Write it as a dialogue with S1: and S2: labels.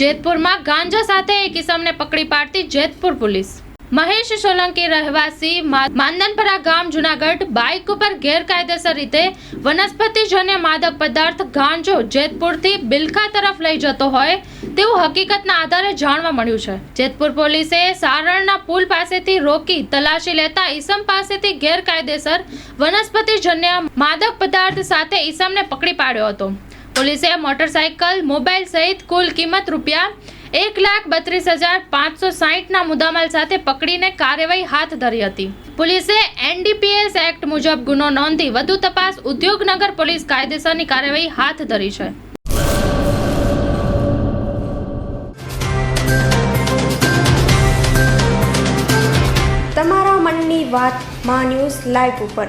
S1: જેતપુરમાં ગાંજા સાથે એક ઇસમને પકડી પાડતી જેતપુર પોલીસ. મહેશ સોલંકી રહેવાસી માંદનપરા ગામ જુનાગઢ બાઇક ઉપર ગેરકાયદેસર રીતે વનસ્પતિજન્ય માદક પદાર્થ ગાંજો જેતપુરથી બિલખા તરફ લઈ જતો હોય તેવું હકીકતના આધારે જાણવા મળ્યું છે. જેતપુર પોલીસે સારણના પુલ પાસેથી રોકી તલાશી લેતા ઈસમ પાસેથી ગેરકાયદેસર વનસ્પતિજન્ય માદક પદાર્થ સાથે ઈસમને પકડી પાડ્યો હતો. પોલીસે મોટરસાયકલ, મોબાઈલ સહિત કુલ કિંમત રૂપિયા એક લાખ બત્રીસ હજાર પાંચસો સાહીઠના મુદ્દામાલ સાથે પકડીને કાર્યવાહી હાથ ધરી હતી. પોલીસે એનડીપીએસ એક્ટ મુજબ ગુનો નોંધી વધુ તપાસ ઉદ્યોગનગર પોલીસ કાયદેસરની કાર્યવાહી હાથ ધરી છે.
S2: તમારા મનની વાતમાં ન્યૂઝ લાઈવ ઉપર.